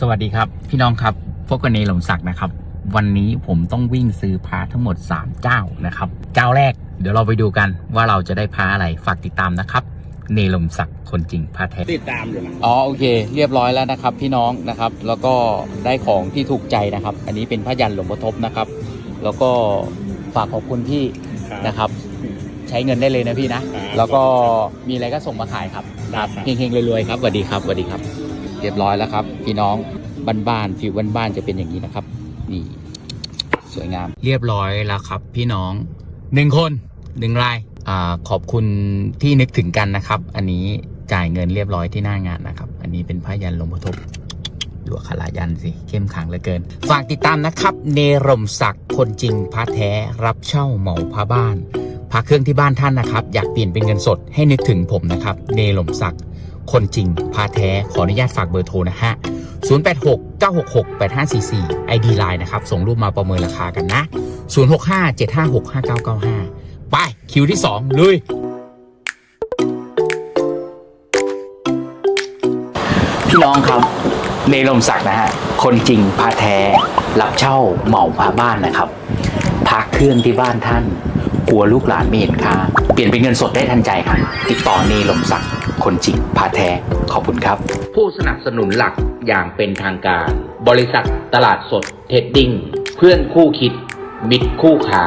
สวัสดีครับ พี่น้องครับพวกกันเนหลงศักดิ์นะครับ วันนี้ผมต้องวิ่งซื้อพาทั้งหมด 3 เจ้านะครับ เจ้าแรกเดี๋ยวเราไปดูกันว่าเราจะได้พาอะไรฝากติดตามนะครับ เนหลงศักดิ์คนจริงพาแท้ติดตามอยู่นะอ๋อโอเค เรียบร้อยแล้วนะครับ พี่น้องนะครับ แล้วก็ได้ของที่ถูกใจนะครับ อันนี้เป็นพยันหลวงพ่อทบนะครับ แล้วก็ฝากขอบคุณพี่นะครับ ใช้เงินได้เลยนะพี่นะครับแล้วก็มีอะไรก็ส่งมาขายครับครับเฮงๆรวยๆครับสวัสดีครับสวัสดีครับ เรียบร้อยแล้วครับ พี่น้องบ้านๆฟิวบ้านๆจะเป็นอย่างนี้นะครับนี่สวยงาม เรียบร้อยแล้วครับ พี่น้องหนึ่งคนหนึ่งรายอ่าขอบคุณที่นึกถึงกันนะครับ อันนี้จ่ายเงินเรียบร้อยที่หน้างานนะครับ อันนี้เป็นผ้ายันหลวงพ่อทบดูขระยันสิ เข้มขังเหลือเกิน ฝากติดตามนะครับ เนรมศักดิ์คนจริงพระแท้รับเช่าเหมาพระบ้านพระเครื่องที่บ้านท่านนะครับ อยากเปลี่ยนเป็นเงินสดให้นึกถึงผมนะครับ เนรมศักดิ์ คนจริง พาแท้ ขออนุญาตฝากเบอร์โทรนะฮะ 086 966 8544 ID Line นะครับ ส่งรูปมาประเมินราคากันนะ 065 756 5995 ไป คิวที่ 2 ลุย พี่น้องครับเนรมศักดิ์นะฮะ คนจริง พาแท้ รับเช่าเหมาพาบ้านนะครับ พักเครื่องที่บ้านท่าน กลัวลูกหลานไม่เห็นค่า เปลี่ยนเป็นเงินสดได้ทันใจครับ ติดต่อเนลมศักดิ์ คนจริงพาแท้ ขอบคุณครับ ผู้สนับสนุนหลักอย่างเป็นทางการ บริษัทตลาดสดเทดดิ้งเพื่อนคู่คิด มิตรคู่ค้า